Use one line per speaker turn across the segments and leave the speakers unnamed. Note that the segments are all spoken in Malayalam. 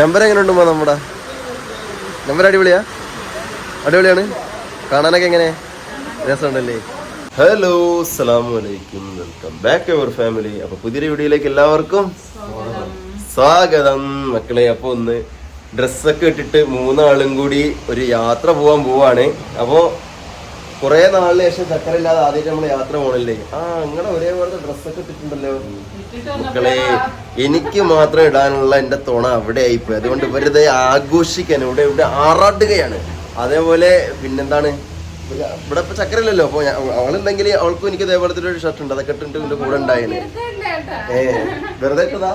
നമ്പർ എങ്ങനെ ഉണ്ടോ നമ്മുടെ? നമ്പർ അടിപൊളിയാ? അടിപൊളിയാണ്. കാണാനൊക്കെ എങ്ങനെ? രസമുണ്ടല്ലേ? ഹലോ അസ്സലാമു അലൈക്കും വെൽക്കം ബാക്ക് അവർ ഫാമിലി അപ്പൊ പുതിയൊരു വീഡിയോയിലേക്ക് എല്ലാവർക്കും സ്വാഗതം. മക്കളെ അപ്പൊ ഒന്ന് ഡ്രസ്സൊക്കെ ഇട്ടിട്ട് മൂന്നാളും കൂടി ഒരു യാത്ര പോവാൻ പോവാണ്. അപ്പോ കുറെ നാളിന് ശേഷം ചക്കരയില്ലാതെ ആദ്യമായിട്ട് നമ്മൾ യാത്ര പോകണല്ലേ ആ നിങ്ങളെ ഒരേപോലത്തെ ഡ്രസ്സൊക്കെ ഇട്ടിട്ടുണ്ടല്ലോ. മക്കളെ എനിക്ക് മാത്രം ഇടാനുള്ള എന്റെ തുണ അവിടെ ആയിപ്പോയി അതുകൊണ്ട് ഇവരുത് ആഘോഷിക്കാൻ ഇവിടെ ഇവിടെ ആറാട്ടുകയാണ്. അതേപോലെ പിന്നെന്താണ്? ഇവിടെ ഇപ്പൊ ചക്കരയില്ലല്ലോ അപ്പൊ അവളുണ്ടെങ്കിൽ അവൾക്കും എനിക്ക് ഇതേപോലത്തെ ഒരു ഷർട്ട് ഉണ്ട്. അതൊക്കെ ഇട്ടിട്ട് കൂടെ ഉണ്ടായേനെ. ഏ വെറുതെ ഇട്ടതാ?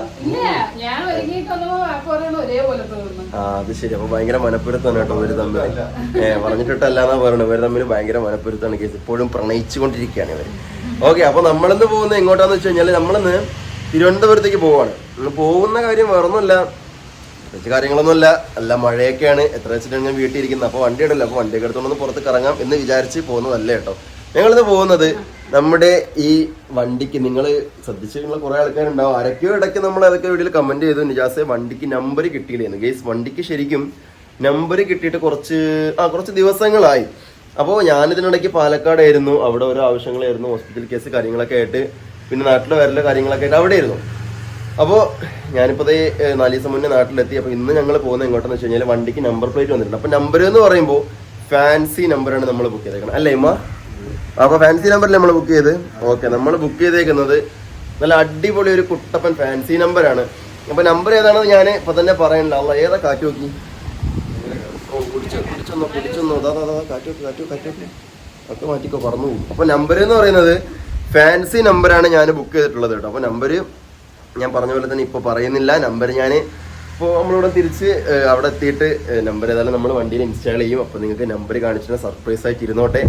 അപ്പൊ
ആ അത് ശരി. അപ്പൊ ഭയങ്കര മനപ്പുരത്താണ് കേട്ടോ ഇവർ തമ്മിൽ ഏ പറഞ്ഞിട്ടിട്ടല്ലാന്നാ പറയണത് ഇവർ തമ്മിൽ ഭയങ്കര മനപ്പുരത്താണ് കേസ്. ഇപ്പോഴും പ്രണയിച്ചുകൊണ്ടിരിക്കുകയാണ് ഇവർ. ഓക്കെ അപ്പൊ നമ്മളിന്ന് പോകുന്നത് എങ്ങോട്ടാന്ന് വെച്ച് കഴിഞ്ഞാൽ നമ്മളിന്ന് തിരുവനന്തപുരത്തേക്ക് പോവാണ്. പോകുന്ന കാര്യം വേറൊന്നുമല്ല. പ്രത്യേകിച്ച് കാര്യങ്ങളൊന്നുമല്ല. അല്ല മഴയൊക്കെയാണ്. എത്ര വെച്ചിട്ടാണ് ഞാൻ വീട്ടിൽ ഇരിക്കുന്നത് അപ്പോൾ വണ്ടി ഇടല്ലോ? അപ്പോൾ വണ്ടിയൊക്കെ എടുത്തോണ്ടൊന്ന് പുറത്ത് കറങ്ങാം എന്ന് വിചാരിച്ച് പോകുന്നതല്ല കേട്ടോ. ഞങ്ങളിന്ന് പോകുന്നത് നമ്മുടെ ഈ വണ്ടിക്ക് നിങ്ങൾ ശ്രദ്ധിച്ചിട്ടുള്ള കുറേ ആൾക്കാരുണ്ടാവും. ആരൊക്കെയോ ഇടയ്ക്ക് നമ്മൾ അതൊക്കെ വീഡിയോയിൽ കമന്റ് ചെയ്തു. നിജാസെ വണ്ടിക്ക് നമ്പർ കിട്ടിയില്ലായിരുന്നു ഗേസ് വണ്ടിക്ക് ശരിക്കും നമ്പർ കിട്ടിയിട്ട് കുറച്ച് ആ കുറച്ച് ദിവസങ്ങളായി. അപ്പോൾ ഞാനിതിനിടയ്ക്ക് പാലക്കാടായിരുന്നു. അവിടെ ഓരോ ആവശ്യങ്ങളായിരുന്നു. ഹോസ്പിറ്റൽ കേസ് കാര്യങ്ങളൊക്കെ ആയിട്ട്. പിന്നെ നാട്ടിൽ വരല കാര്യങ്ങളൊക്കെ ആയിട്ട് അവിടെ ആയിരുന്നു. അപ്പോൾ ഞാനിപ്പോൾ നാല് ദിവസം മുന്നേ നാട്ടിലെത്തി. അപ്പോൾ ഇന്ന് ഞങ്ങൾ പോകുന്നത് എങ്ങോട്ടെന്ന് വെച്ച് കഴിഞ്ഞാൽ വണ്ടിക്ക് നമ്പർ പ്ലേറ്റ് വന്നിട്ടുണ്ട്. അപ്പോൾ നമ്പർ എന്ന് പറയുമ്പോൾ ഫാൻസി നമ്പറാണ് നമ്മൾ ബുക്ക് ചെയ്തേക്കണം. അല്ലേ ഇമ്മ? അപ്പോൾ ഫാൻസി നമ്പറിൽ നമ്മൾ ബുക്ക് ചെയ്ത്. ഓക്കെ നമ്മൾ ബുക്ക് ചെയ്തേക്കുന്നത് നല്ല അടിപൊളി ഒരു കുട്ടപ്പൻ ഫാൻസി നമ്പറാണ് അപ്പോൾ നമ്പർ ഏതാണെന്ന് ഞാൻ ഇപ്പോൾ തന്നെ പറയണ്ട. അല്ല ഏതാ കാറ്റ് നോക്കി? പിടിച്ചൊന്നോ പിടിച്ചൊന്നോ അതാ അതാ കാറ്റ് നോക്കി കാറ്റ് കാറ്റ് നോക്കി. ഒക്കെ മാറ്റിക്കോ പറന്നു പോകും. അപ്പോൾ നമ്പർ എന്ന് പറയുന്നത് ഫാൻസി നമ്പറാണ് ഞാൻ ബുക്ക് ചെയ്തിട്ടുള്ളത് കേട്ടോ. അപ്പോൾ നമ്പർ ഞാൻ പറഞ്ഞ പോലെ തന്നെ ഇപ്പോൾ പറയുന്നില്ല. നമ്പർ ഞാൻ ഇപ്പോൾ നമ്മളിവിടെ തിരിച്ച് അവിടെ എത്തിയിട്ട് നമ്പർ ഏതായാലും നമ്മൾ വണ്ടിയിൽ ഇൻസ്റ്റാൾ ചെയ്യും. അപ്പോൾ നിങ്ങൾക്ക് നമ്പർ കാണിച്ചിട്ട് സർപ്രൈസ് ആയിട്ട് ഇരുന്നോട്ടെ.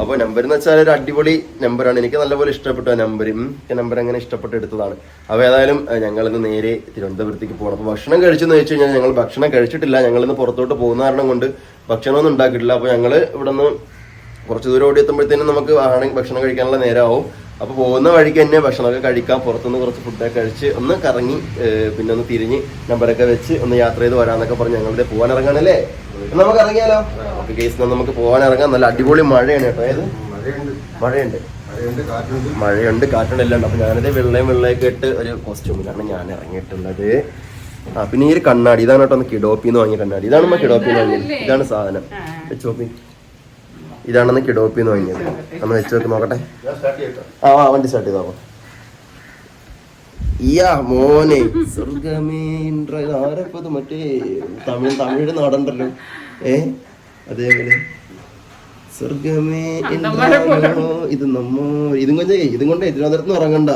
അപ്പോൾ നമ്പർ എന്ന് വെച്ചാൽ ഒരു അടിപൊളി നമ്പറാണ് എനിക്ക് നല്ലപോലെ ഇഷ്ടപ്പെട്ടു ആ നമ്പർ നമ്പർ അങ്ങനെ ഇഷ്ടപ്പെട്ട് എടുത്തതാണ്. അപ്പോൾ ഏതായാലും ഞങ്ങളിന്ന് നേരെ തിരുവനന്തപുരത്തേക്ക് പോകണം അപ്പോൾ ഭക്ഷണം കഴിച്ചെന്ന് വെച്ച് കഴിഞ്ഞാൽ ഞങ്ങൾ ഭക്ഷണം കഴിച്ചിട്ടില്ല. ഞങ്ങളിന്ന് പുറത്തോട്ട് പോകുന്ന കാരണം കൊണ്ട് ഭക്ഷണമൊന്നും ഉണ്ടാക്കിയിട്ടില്ല. അപ്പോൾ ഞങ്ങൾ ഇവിടെ നിന്ന് കുറച്ച് ദൂരം ഓടി എത്തുമ്പോഴത്തേനും നമുക്ക് ആണെങ്കിൽ ഭക്ഷണം കഴിക്കാനുള്ള നേരമാവും അപ്പോൾ പോകുന്ന വഴിക്ക് തന്നെ ഭക്ഷണമൊക്കെ കഴിക്കാം. പുറത്തുനിന്ന് കുറച്ച് ഫുഡൊക്കെ കഴിച്ച് ഒന്ന് കറങ്ങി പിന്നെ ഒന്ന് തിരിഞ്ഞ് നമ്പറൊക്കെ വെച്ച് ഒന്ന് യാത്ര ചെയ്ത് വരാന്നൊക്കെ പറഞ്ഞ് ഞങ്ങളുടെ പോകാൻ ഇറങ്ങാനല്ലേ നമുക്ക് ഇറങ്ങിയാലോ? ഓക്കെ കേസ് നമുക്ക് പോകാൻ ഇറങ്ങാം. നല്ല അടിപൊളി മഴയാണ് കേട്ടോ. ഏത്?
മഴയുണ്ട്.
മഴയുണ്ട്.
മഴയുണ്ട് കാറ്റുണ്ട്.
മഴയുണ്ട് കാറ്റുണ്ട് എല്ലാം ഉണ്ട് അപ്പൊ ഞാനത് വെള്ളയും വെള്ളയൊക്കെ ഇട്ട് ഒരു കോസ്റ്റ്യൂമിലാണ് ഞാൻ ഇറങ്ങിയിട്ടുള്ളത്. ആ പിന്നെ ഈ ഒരു കണ്ണാടി. ഇതാണ് കേട്ടോ കിഡോപ്പിന്ന് വാങ്ങിയ കണ്ണാടി. ഇതാണ് നമ്മൾ കിഡോപ്പിന്ന് വാങ്ങിയത്. ഇതാണ് സാധനം. വെച്ച് നോക്കി. ഇതാണെന്ന് കിഡോപ്പിന്ന് വാങ്ങിയത്. നമ്മൾ വെച്ച് നോക്കി നോക്കട്ടെ.
ഞാൻ സ്റ്റാർട്ട് ചെയ്യട്ടോ.
ആ ആ, വണ്ടി സ്റ്റാർട്ട് ചെയ്തോ ഇയാ മോനെ. സ്വർഗമേ മറ്റേ തമിഴ് തമിഴ് നാടുണ്ടല്ലോ ഏ? അതേപോലെ സ്വർഗമേ ഇത് നമ്മോ? ഇതും കൊണ്ട് ഇതും കൊണ്ട് തിരുവനന്തപുരത്ത് ഉറങ്ങണ്ട.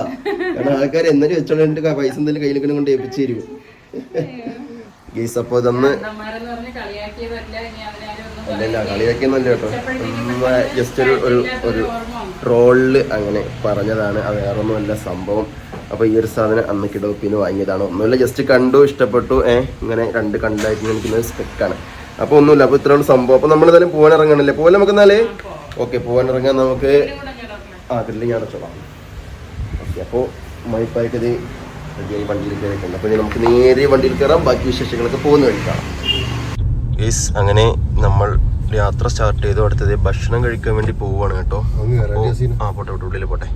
കാരണം ആൾക്കാർ എന്നാലും വെച്ചോണ്ട് പൈസ എന്തെങ്കിലും കയ്യിൽ കൊണ്ട് ഏൽപ്പിച്ചു തരും. ഗീസ് അപ്പോ ഇതൊന്ന്
അണ്ണന്മാരെന്ന് പറഞ്ഞ് കളിയാക്കിയതല്ല ഇനി ഒന്നും
അല്ലല്ല കളിയാക്കിയെന്നല്ല കേട്ടോ. ജസ്റ്റ് ഒരു ഒരു ഒരു അങ്ങനെ പറഞ്ഞതാണ്. അത് വേറെ ഒന്നുമല്ല സംഭവം. അപ്പൊ ഈ ഒരു സാധനം അന്ന് കിടോപ്പിന് വാങ്ങിയതാണ്. ഒന്നുമില്ല ജസ്റ്റ് കണ്ടു ഇഷ്ടപ്പെട്ടു ഏഹ് ഇങ്ങനെ രണ്ട് കണ്ടായിട്ട് എനിക്ക് സ്പെക്കാണ് അപ്പൊ ഒന്നുമില്ല അപ്പൊ ഇത്രയുള്ള സംഭവം. അപ്പൊ നമ്മൾ എന്തായാലും പോകാൻ ഇറങ്ങണല്ലേ? പോലെ നമുക്ക് എന്നാലേ? ഓക്കെ പോകാൻ ഇറങ്ങാൻ നമുക്ക് ആ ഗ്രില്ലിങ് അടച്ചോളാം ഓക്കെ അപ്പോൾ മൈപ്പായിട്ട് ഇത് റെഡിയായി വണ്ടിയിൽ കയറിയിട്ടുണ്ട്. അപ്പോൾ നമുക്ക് നേരെ വണ്ടിയിൽ കയറാം. ബാക്കി വിശേഷങ്ങളൊക്കെ പോകുന്ന യെസ് അങ്ങനെ നമ്മൾ യാത്ര സ്റ്റാർട്ട് ചെയ്തു. അടുത്തത് ഭക്ഷണം കഴിക്കാൻ വേണ്ടി പോവുകയാണ് കേട്ടോ. അപ്പോ-. ആ പോട്ടെ പോട്ടെ ഉള്ളിൽ പോട്ടെ.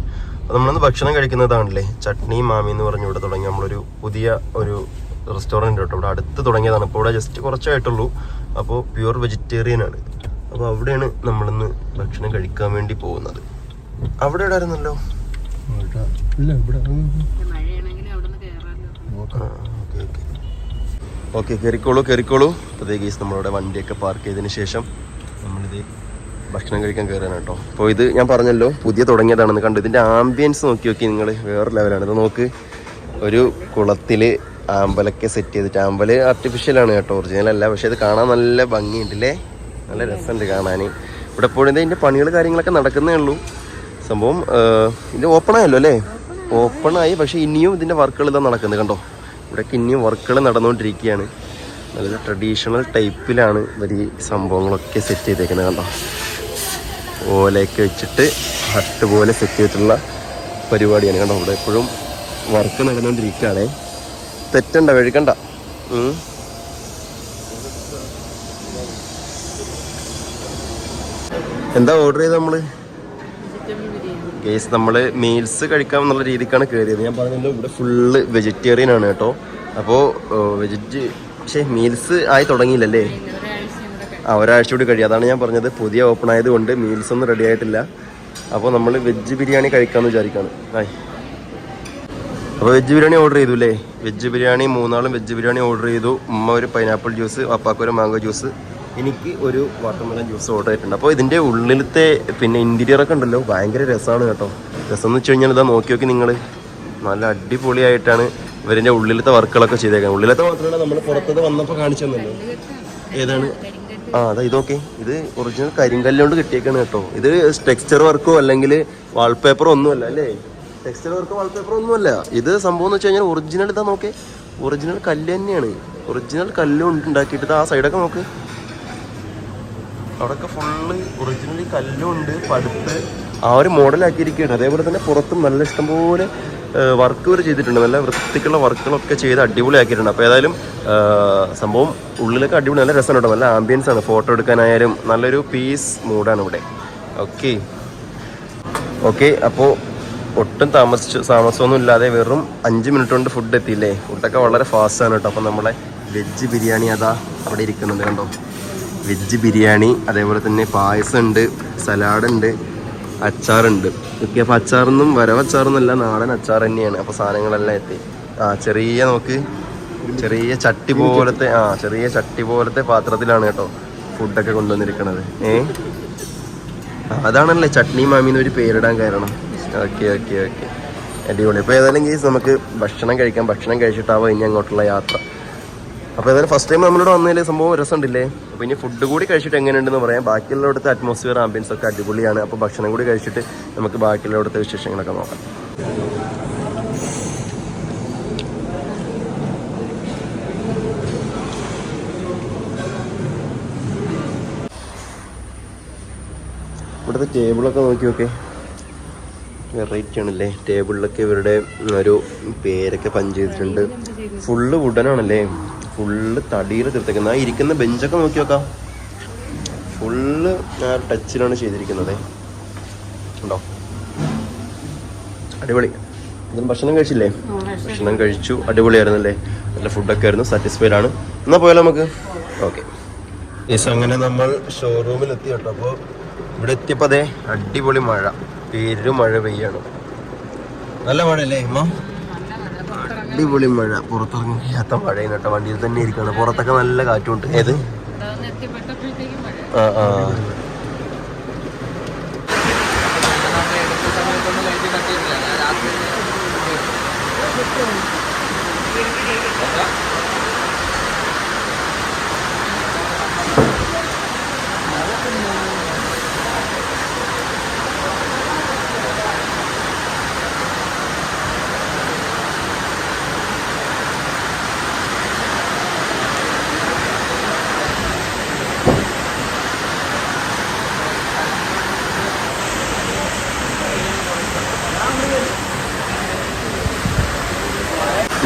അപ്പോൾ നമ്മളൊന്ന് ഭക്ഷണം കഴിക്കുന്നതാണല്ലേ? ചട്നി മാമി എന്ന് പറഞ്ഞ് ഇവിടെ തുടങ്ങി. നമ്മളൊരു പുതിയ ഒരു റെസ്റ്റോറന്റ് കേട്ടോ. ഇവിടെ അടുത്ത് തുടങ്ങിയതാണ്. ഇപ്പോൾ ഇവിടെ ജസ്റ്റ് കുറച്ചായിട്ടുള്ളൂ. അപ്പോൾ പ്യുവർ വെജിറ്റേറിയൻ ആണ്. അപ്പോൾ അവിടെയാണ് നമ്മളിന്ന് ഭക്ഷണം കഴിക്കാൻ വേണ്ടി പോകുന്നത്. അവിടെ ഇടായിരുന്നല്ലോ ഓക്കെ ഓക്കെ. ഓക്കെ കയറിക്കോളൂ കയറിക്കോളൂ അതേ കേസ് നമ്മളിവിടെ വണ്ടിയൊക്കെ പാർക്ക് ചെയ്തതിന് ശേഷം നമ്മളിത് ഭക്ഷണം കഴിക്കാൻ കയറാണ് കേട്ടോ. അപ്പോൾ ഇത് ഞാൻ പറഞ്ഞല്ലോ പുതിയ തുടങ്ങിയതാണെന്ന് കണ്ടു. ഇതിന്റെ ആംബിയൻസ് നോക്കി നോക്കി നിങ്ങൾ വേറെ ലെവലാണ് ഇത് നോക്ക്. ഒരു കുളത്തിൽ ആമ്പലൊക്കെ സെറ്റ് ചെയ്തിട്ട് ആമ്പൽ ആർട്ടിഫിഷ്യലാണ് കേട്ടോ ഒറിജിനൽ അല്ല. പക്ഷേ ഇത് കാണാൻ നല്ല ഭംഗിയുണ്ടല്ലേ? നല്ല രസമുണ്ട് കാണാൻ ഇവിടെ എപ്പോഴും ഇതിന്റെ പണികൾ കാര്യങ്ങളൊക്കെ നടക്കുന്നേ ഉള്ളൂ. സംഭവം ഇത് ഓപ്പൺ ആയല്ലോ അല്ലേ? ഓപ്പൺ ആയി പക്ഷെ ഇനിയും ഇതിന്റെ വർക്കുകൾ ഇതാ നടക്കുന്നത് കണ്ടോ? ഇവിടെയൊക്കെ ഇനിയും വർക്കുകൾ നടന്നുകൊണ്ടിരിക്കുകയാണ്. നല്ല ട്രഡീഷണൽ ടൈപ്പിലാണ് ഇവർ ഈ സംഭവങ്ങളൊക്കെ സെറ്റ് ചെയ്തേക്കുന്നത് കണ്ടോ? ഓലയൊക്കെ വെച്ചിട്ട് ഹട്ട് പോലെ സെറ്റ് ചെയ്തിട്ടുള്ള പരിപാടിയാണ് കണ്ടോ? ഇവിടെ എപ്പോഴും വർക്ക് നടന്നുകൊണ്ടിരിക്കുകയാണേ. തെറ്റണ്ട വഴുക്കണ്ട എന്താ ഓർഡർ ചെയ്ത് നമ്മൾ? കേസ് നമ്മൾ മീൽസ് കഴിക്കാം എന്നുള്ള രീതിക്കാണ് കയറിയത് ഞാൻ പറഞ്ഞല്ലോ ഇവിടെ ഫുള്ള് വെജിറ്റേറിയൻ ആണ് കേട്ടോ. അപ്പോൾ വെജിറ്റ് പക്ഷേ മീൽസ് ആയി തുടങ്ങിയില്ലല്ലേ? ആ ഒരാഴ്ച കൂടി കഴിയും. അതാണ് ഞാൻ പറഞ്ഞത്. പുതിയ ഓപ്പൺ ആയതുകൊണ്ട് മീൽസ് ഒന്നും റെഡി ആയിട്ടില്ല. അപ്പോൾ നമ്മൾ വെജ് ബിരിയാണി കഴിക്കാമെന്ന് വിചാരിക്കുകയാണ് ആയി. അപ്പോൾ വെജ് ബിരിയാണി ഓർഡർ ചെയ്തു അല്ലേ വെജ് ബിരിയാണി മൂന്നാളും വെജ് ബിരിയാണി ഓർഡർ ചെയ്തു. ഉമ്മ ഒരു പൈനാപ്പിൾ ജ്യൂസ് പപ്പാക്ക് ഒരു മാംഗോ ജ്യൂസ് എനിക്ക് ഒരു വാട്ടർമെലൺ ജ്യൂസ് ഓർഡർ ചെയ്തിട്ടുണ്ട്. അപ്പോൾ ഇതിന്റെ ഉള്ളിലത്തെ പിന്നെ ഇന്റീരിയറൊക്കെ ഉണ്ടല്ലോ ഭയങ്കര രസമാണ് കേട്ടോ. രസം എന്ന് വെച്ച് കഴിഞ്ഞാൽ ഇതാ നോക്കി നോക്കി നിങ്ങൾ നല്ല അടിപൊളിയായിട്ടാണ് ഇവരിന്റെ ഉള്ളിലത്തെ വർക്കുകളൊക്കെ ചെയ്തേക്കുന്നത്. ഉള്ളിലത്തെ മാത്രമല്ല നമ്മൾ പുറത്തത് വന്നപ്പോൾ കാണിച്ചു തന്നല്ലോ. ഏതാണ്? ആ അതാ ഇതൊക്കെ ഇത് ഒറിജിനൽ കരിങ്കല്ലുകൊണ്ട് കിട്ടിയേക്കാണ് കേട്ടോ. ഇത് ടെക്സ്ചർ വർക്കോ അല്ലെങ്കിൽ വാൾപേപ്പറോ ഒന്നുമല്ല അല്ലേ? ടെക്സ്ചർ വാൾ പേപ്പർ ഒന്നുമല്ല. ഇത് സംഭവം എന്ന് വെച്ച് കഴിഞ്ഞാൽ ഒറിജിനൽ ഇതാ നോക്കേ. ഒറിജിനൽ കല്ല് തന്നെയാണ്. ഒറിജിനൽ കല്ല് ഉണ്ടാക്കിയിട്ട് ആ സൈഡൊക്കെ നോക്ക്. അവിടെയൊക്കെ ഫുള്ള് ഒറിജിനൽ കല്ലുണ്ട് പടുത്ത് ആ ഒരു മോഡലാക്കിയിരിക്കുകയാണ് അതേപോലെ തന്നെ പുറത്തും നല്ല ഇഷ്ടംപോലെ വർക്ക് വരെ ചെയ്തിട്ടുണ്ട്. നല്ല വൃത്തിക്കുള്ള വർക്കുകളൊക്കെ ചെയ്ത് അടിപൊളിയാക്കിയിട്ടുണ്ട്. അപ്പോൾ ഏതായാലും സംഭവം ഉള്ളിലൊക്കെ അടിപൊളി നല്ല രസമാണ് കേട്ടോ. നല്ല ആംബിയൻസ് ആണ്. ഫോട്ടോ എടുക്കാനായാലും നല്ലൊരു പീസ് മൂഡാണ് ഇവിടെ. ഓക്കെ ഓക്കെ അപ്പോൾ ഒട്ടും താമസിച്ചു താമസമൊന്നും ഇല്ലാതെ വെറും അഞ്ച് മിനിറ്റ് കൊണ്ട് ഫുഡ് എത്തിയില്ലേ? ഫുഡൊക്കെ വളരെ ഫാസ്റ്റ് ആണ് കേട്ടോ. അപ്പോൾ നമ്മളെ വെജ് ബിരിയാണി അതാ അവിടെ ഇരിക്കുന്നുണ്ട് കണ്ടോ? വെജ് ബിരിയാണി അതേപോലെ തന്നെ പായസം ഉണ്ട് സലാഡ് ഉണ്ട് അച്ചാറുണ്ട്. ഓക്കെ അപ്പോൾ അച്ചാറൊന്നും വരവച്ചാറൊന്നുമല്ല നാടൻ അച്ചാർ തന്നെയാണ്. അപ്പോൾ സാധനങ്ങളെല്ലാം എത്തി. ആ ചെറിയ നോക്ക് ചെറിയ ചട്ടി പോലത്തെ ആ ചെറിയ ചട്ടി പോലത്തെ പാത്രത്തിലാണ് കേട്ടോ ഫുഡൊക്കെ കൊണ്ടുവന്നിരിക്കുന്നത് ഏ? അതാണല്ലേ ചട്നി മാമിന്ന് ഒരു പേരിടാൻ കാരണം. Okay okay okay. അടിപൊളി. അപ്പോൾ ഏതായാലും കേസ് നമുക്ക് ഭക്ഷണം കഴിക്കാം. ഭക്ഷണം കഴിച്ചിട്ടാവും ഇനി അങ്ങോട്ടുള്ള യാത്ര. അപ്പോൾ ഏതായാലും ഫസ്റ്റ് ടൈം നമ്മളിവിടെ വന്നതിൽ സംഭവം രസമുണ്ടില്ലേ? അപ്പോൾ ഇനി ഫുഡ് കൂടി കഴിച്ചിട്ട് എങ്ങനെയുണ്ടെന്ന് പറയാം. ബാക്കിയുള്ള ഇവിടുത്തെ അറ്റ്മോസ്ഫിയർ ആംബിയൻസ് ഒക്കെ അടിപൊളിയാണ്. അപ്പോൾ ഭക്ഷണം കൂടി കഴിച്ചിട്ട് നമുക്ക് ബാക്കിയുള്ള ഇവിടുത്തെ വിശേഷങ്ങളൊക്കെ നോക്കാം. ഇവിടുത്തെ ടേബിളൊക്കെ നോക്കി നോക്കേ വെറൈറ്റി ആണല്ലേ? ടേബിളിലൊക്കെ ഇവരുടെ ഒരു പേരൊക്കെ പഞ്ച് ചെയ്തിട്ടുണ്ട്. ഫുള്ള് വുഡനാണല്ലേ ഫുള്ള് തടിയിൽ തീർത്തേക്കുന്നത്. ആ ഇരിക്കുന്ന ബെഞ്ചൊക്കെ നോക്കി നോക്കാം. ഫുള്ള് ആ ടച്ചിലാണ് ചെയ്തിരിക്കുന്നത്. ഉണ്ടോ? അടിപൊളി. ഇതിന് ഭക്ഷണം കഴിച്ചില്ലേ? ഭക്ഷണം കഴിച്ചു. അടിപൊളിയായിരുന്നല്ലേ? നല്ല ഫുഡൊക്കെ ആയിരുന്നു. സാറ്റിസ്ഫൈഡ് ആണ്. എന്നാൽ പോയാലോ നമുക്ക്? ഓക്കെ യെസ് അങ്ങനെ നമ്മൾ ഷോറൂമിൽ എത്തി കേട്ടോ. അപ്പോൾ ഇവിടെ എത്തിയപ്പോൾ അതെ അടിപൊളി മഴ. പെരും മഴ പെയ്യാണ്. നല്ല മഴ അല്ലേ അടിപൊളി മഴ. പുറത്തിറങ്ങിയാത്ത മഴയാണ് കേട്ടോ. വണ്ടിയിൽ തന്നെ ഇരിക്കുകയാണ്. പുറത്തൊക്കെ നല്ല കാറ്റുണ്ട്. ഏത്? ആ ആ.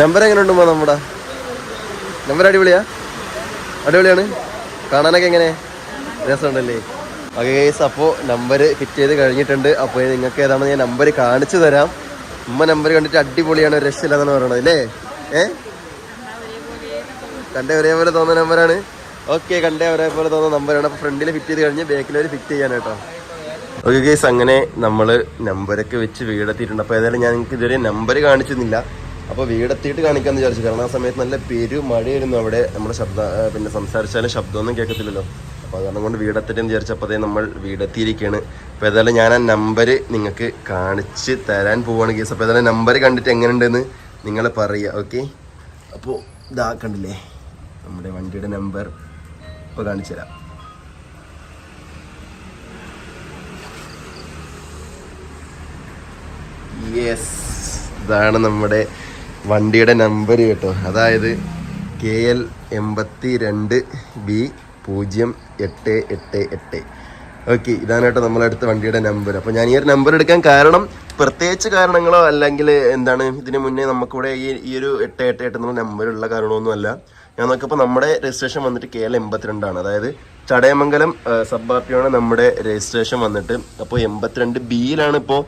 നമ്പർ എങ്ങനെ ഉണ്ടോ നമ്മുടെ? നമ്പർ അടിപൊളിയാ? അടിപൊളിയാണ്. കാണാനൊക്കെ എങ്ങനെ? രസമുണ്ടല്ലേ? ഓക്കെ ഗൈസ് അപ്പോൾ നമ്പർ ഫിറ്റ് ചെയ്ത് കഴിഞ്ഞിട്ടുണ്ട്. അപ്പോൾ നിങ്ങൾക്ക് ഏതാണെന്ന് ഞാൻ നമ്പർ കാണിച്ചു തരാം. ഉമ്മ നമ്പർ കണ്ടിട്ട് അടിപൊളിയാണ് രക്ഷയില്ലെന്നാണ് പറയണത് അല്ലേ? ഏ? കണ്ടേ ഒരേപോലെ തോന്നുന്ന നമ്പറാണ് ഓക്കെ കണ്ടേ ഒരേപോലെ തോന്നുന്ന നമ്പറാണ് അപ്പോൾ ഫ്രണ്ടിൽ ഫിറ്റ് ചെയ്ത് കഴിഞ്ഞ് ബാക്കിൽ ഒരു ഫിറ്റ് ചെയ്യാൻ കേട്ടോ. ഓക്കെ ഗൈസ് അങ്ങനെ നമ്മൾ നമ്പരൊക്കെ വെച്ച് വീടെത്തിയിട്ടുണ്ട്. അപ്പോൾ ഏതായാലും ഞാൻ നിങ്ങൾക്ക് ഇതുവരെ നമ്പർ കാണിച്ചിരുന്നില്ല. അപ്പോൾ വീടെത്തിയിട്ട് കാണിക്കാമെന്ന് വിചാരിച്ചു. കാരണം ആ സമയത്ത് നല്ല പെരു മഴയായിരുന്നു അവിടെ. നമ്മുടെ ശബ്ദ പിന്നെ സംസാരിച്ചാലും ശബ്ദമൊന്നും കേൾക്കത്തില്ലല്ലോ. അപ്പോൾ അതുകാരണം കൊണ്ട് വീടെത്തിട്ടെന്ന് വിചാരിച്ചപ്പോൾ അതേ നമ്മൾ വീടെത്തിയിരിക്കുകയാണ് അപ്പോൾ ഏതായാലും ഞാൻ ആ നമ്പർ നിങ്ങൾക്ക് കാണിച്ച് തരാൻ പോവാണ് കേസ് അപ്പോൾ ഏതായാലും നമ്പർ കണ്ടിട്ട് എങ്ങനെയുണ്ടെന്ന് നിങ്ങൾ പറയുക ഓക്കെ അപ്പോൾ ഇതാ കണ്ടില്ലേ? നമ്മുടെ വണ്ടിയുടെ നമ്പർ ഇപ്പോൾ കാണിച്ചു തരാം. യെസ് ഇതാണ് നമ്മുടെ വണ്ടിയുടെ നമ്പർ കേട്ടോ. അതായത് കെ എൽ എൺപത്തി രണ്ട് ബി പൂജ്യം എട്ട് എട്ട് എട്ട്. ഓക്കെ ഇതാണ് കേട്ടോ നമ്മളെടുത്ത വണ്ടിയുടെ നമ്പർ അപ്പോൾ ഞാൻ ഈ ഒരു നമ്പർ എടുക്കാൻ കാരണം പ്രത്യേകിച്ച് കാരണങ്ങളോ അല്ലെങ്കിൽ എന്താണ് ഇതിന് മുന്നേ നമുക്കിവിടെ ഈ ഈ ഒരു എട്ട് എട്ട് എട്ട് എന്നുള്ള നമ്പറുള്ള കാരണമൊന്നുമല്ല ഞാൻ നോക്കിയപ്പോൾ നമ്മുടെ രജിസ്ട്രേഷൻ വന്നിട്ട് കെ എൽ എൺപത്തിരണ്ടാണ്. അതായത് ചടയമംഗലം സബ് ആർ നമ്മുടെ രജിസ്ട്രേഷൻ വന്നിട്ട് അപ്പോൾ എൺപത്തിരണ്ട് ബിയിലാണ് ഇപ്പോൾ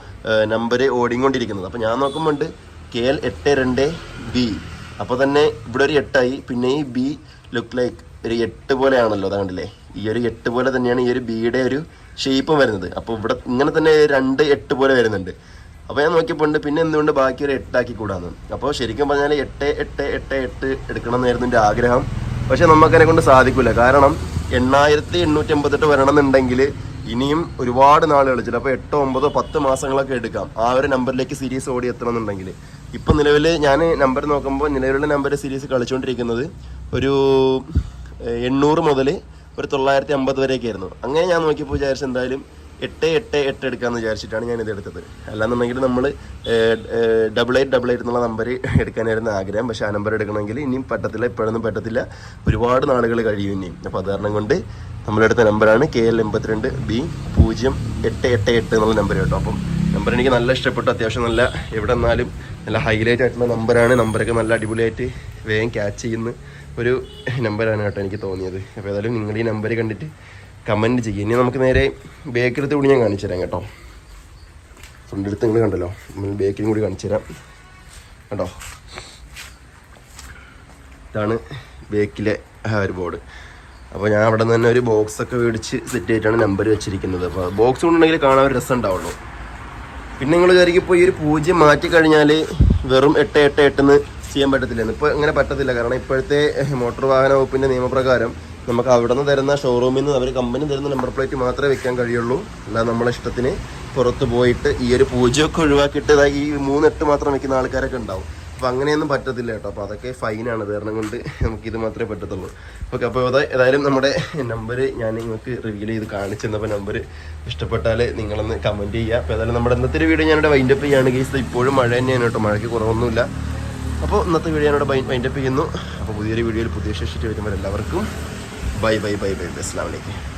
നമ്പർ ഓടിക്കൊണ്ടിരിക്കുന്നത്. അപ്പോൾ ഞാൻ നോക്കുമ്പോൾ കെ എൽ എട്ട് രണ്ട് ബി. അപ്പോൾ തന്നെ ഇവിടെ ഒരു എട്ടായി. പിന്നെ ഈ ബി ലുക്ക് ലൈക്ക് ഒരു എട്ട് പോലെയാണല്ലോ അതാ കണ്ടില്ലേ? ഈ ഒരു എട്ട് പോലെ തന്നെയാണ് ഈ ഒരു ബിയുടെ ഒരു ഷേപ്പും വരുന്നത്. അപ്പോൾ ഇവിടെ ഇങ്ങനെ തന്നെ രണ്ട് എട്ട് പോലെ വരുന്നുണ്ട്. അപ്പോൾ ഞാൻ നോക്കിയപ്പോൾ ഉണ്ട് പിന്നെ എന്തുകൊണ്ട് ബാക്കി ഒരു എട്ടാക്കി കൂടാന്ന്. അപ്പോൾ ശരിക്കും പറഞ്ഞാൽ എട്ട് എട്ട് എട്ട് എട്ട് എടുക്കണം എന്നായിരുന്നു എന്റെ ആഗ്രഹം. പക്ഷേ നമുക്കതിനെ കൊണ്ട് സാധിക്കില്ല. കാരണം എണ്ണായിരത്തി എണ്ണൂറ്റി എൺപത്തെട്ട് വരണമെന്നുണ്ടെങ്കിൽ ഇനിയും ഒരുപാട് നാളുകൾ. ചിലപ്പോൾ എട്ടോ ഒമ്പതോ പത്ത് മാസങ്ങളൊക്കെ എടുക്കാം. ആ ഒരു നമ്പറിലേക്ക് സീരീസ് ഓടി എത്തണമെന്നുണ്ടെങ്കിൽ. ഇപ്പം നിലവിൽ ഞാൻ നമ്പർ നോക്കുമ്പോൾ നിലവിലുള്ള നമ്പർ സീരീസ് കളിച്ചുകൊണ്ടിരിക്കുന്നത് ഒരു എണ്ണൂറ് മുതൽ ഒരു തൊള്ളായിരത്തി അമ്പത് വരെയൊക്കെ ആയിരുന്നു അങ്ങനെ ഞാൻ നോക്കിയപ്പോൾ വിചാരിച്ചു എന്തായാലും എട്ട് എട്ട് എട്ട് എടുക്കാമെന്ന് വിചാരിച്ചിട്ടാണ് ഞാൻ ഇത് എടുത്തത്. അല്ലാന്നുണ്ടെങ്കിൽ നമ്മൾ ഡബിൾ എയ്റ്റ് ഡബിൾ എയ്റ്റ് എന്നുള്ള നമ്പർ എടുക്കാനായിരുന്നു ആഗ്രഹം. പക്ഷേ ആ നമ്പർ എടുക്കണമെങ്കിൽ ഇനിയും പറ്റത്തില്ല ഇപ്പോഴൊന്നും പറ്റത്തില്ല. ഒരുപാട് നാളുകൾ കഴിയും ഇനിയും. അപ്പോൾ അത് കാരണം കൊണ്ട് നമ്മളെടുത്ത നമ്പറാണ് കെ എൽ എൺപത്തിരണ്ട് ബി പൂജ്യം എട്ട് എട്ട് എട്ട് എന്നുള്ള നമ്പർ കേട്ടോ. അപ്പം നമ്പർ എനിക്ക് നല്ല ഇഷ്ടപ്പെട്ടു. അത്യാവശ്യം നല്ല എവിടെ നിന്നാലും നല്ല ഹൈലൈറ്റ് ആയിട്ടുള്ള നമ്പറാണ് നമ്പറൊക്കെ നല്ല അടിപൊളിയായിട്ട് വേഗം ക്യാച്ച് ചെയ്യുന്ന ഒരു നമ്പറാണ് കേട്ടോ എനിക്ക് തോന്നിയത്. അപ്പോൾ ഏതായാലും നിങ്ങൾ ഈ നമ്പർ കണ്ടിട്ട് കമന്റ് ചെയ്യും. ഇനി നമുക്ക് നേരെ ബേക്കറിത്തെ കൂടി ഞാൻ കാണിച്ചു തരാം കേട്ടോ. ഫ്രണ്ട് അടുത്ത് നിങ്ങൾ കണ്ടല്ലോ. ബേക്കറിയും കൂടി കാണിച്ചു തരാം. കേട്ടോ ഇതാണ് ബേക്കിലെ ആ ഒരു ബോർഡ് അപ്പോൾ ഞാൻ അവിടെ നിന്ന് തന്നെ ഒരു ബോക്സൊക്കെ മേടിച്ച് സെറ്റ് ആയിട്ടാണ് നമ്പർ വെച്ചിരിക്കുന്നത്. അപ്പോൾ ബോക്സ് കൊണ്ടുണ്ടെങ്കിൽ കാണാൻ ഒരു രസം ഉണ്ടാവുള്ളൂ. പിന്നെ നിങ്ങൾ വിചാരിക്കും ഇപ്പോൾ ഈ ഒരു പൂജ്യം മാറ്റി കഴിഞ്ഞാൽ വെറും എട്ട് എട്ട് എട്ടെന്ന് ചെയ്യാൻ പറ്റത്തില്ലെന്ന് ഇപ്പോൾ അങ്ങനെ പറ്റത്തില്ല. കാരണം ഇപ്പോഴത്തെ മോട്ടോർ വാഹന വകുപ്പിന്റെ നിയമപ്രകാരം നമുക്ക് അവിടെ നിന്ന് തരുന്ന ഷോറൂമിൽ നിന്ന് അവർ കമ്പനി തരുന്ന നമ്പർ പ്ലേറ്റ് മാത്രമേ വെക്കാൻ കഴിയുള്ളൂ. അല്ലാതെ നമ്മളെ ഇഷ്ടത്തിന് പുറത്ത് പോയിട്ട് ഈ ഒരു പൂജ്യമൊക്കെ ഒഴിവാക്കിയിട്ട് ഈ മൂന്നെട്ട് മാത്രം വെക്കുന്ന ആൾക്കാരൊക്കെ ഉണ്ടാവും. അപ്പോൾ അങ്ങനെയൊന്നും പറ്റത്തില്ല കേട്ടോ. അപ്പോൾ അതൊക്കെ ഫൈനാണ് കാരണം കൊണ്ട് നമുക്ക് ഇത് മാത്രമേ പറ്റത്തുള്ളൂ. ഓക്കെ അപ്പോൾ ഏതായാലും നമ്മുടെ നമ്പർ ഞാൻ നിങ്ങൾക്ക് റിവീൽ ചെയ്ത് കാണിച്ചു തന്നപ്പോൾ നമ്പർ ഇഷ്ടപ്പെട്ടാൽ നിങ്ങളൊന്ന് കമന്റ് ചെയ്യുക. അപ്പോൾ ഏതായാലും നമ്മുടെ ഇന്നത്തെ ഒരു വീഡിയോ ഞാനിവിടെ വൈൻഡപ്പ് ചെയ്യുകയാണ് കേസ് ഇപ്പോഴും മഴ തന്നെയാണ് കേട്ടോ. മഴയ്ക്ക് കുറവൊന്നുമില്ല. അപ്പോൾ ഇന്നത്തെ വീഡിയോ ഞാനിവിടെ വൈൻഡപ്പ് ചെയ്യുന്നു. അപ്പോൾ പുതിയൊരു വീഡിയോയിൽ പുതിയ ശേഷിച്ച് വരുമ്പോൾ എല്ലാവർക്കും bye bye bye bye bye അസ്ലാം വലൈക്കും